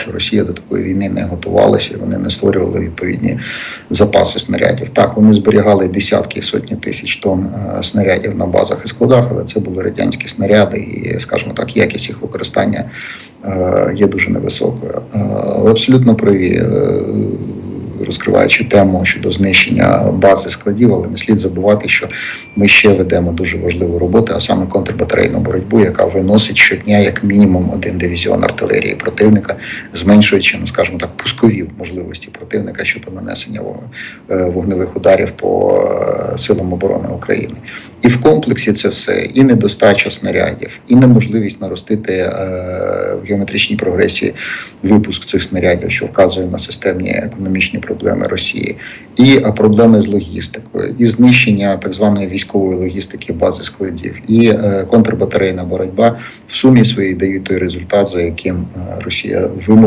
що Росія до такої війни не готувалася, вони не створювали відповідні запаси снарядів. Так, вони зберігали десятки сотні тисяч тонн е, снарядів на базах і складах, але це були радянські снаряди, і, скажімо так, якість їх використання е, є дуже невисокою. Е, абсолютно праві. Розкриваючи тему щодо знищення бази складів, але не слід забувати, що ми ще ведемо дуже важливу роботу, а саме контрбатарейну боротьбу, яка виносить щодня як мінімум один дивізіон артилерії противника, зменшуючи, ну скажімо так, пускові можливості противника щодо нанесення вогневих ударів по силам оборони України. І в комплексі це все і недостача снарядів, і неможливість наростити е, в геометричній прогресії випуск цих снарядів, що вказує на системні економічні проблеми Росії, і проблеми з логістикою, і знищення так званої військової логістики бази складів, і е, контрбатарейна боротьба в сумі своїй дають той результат, за яким е, Росія вимогла.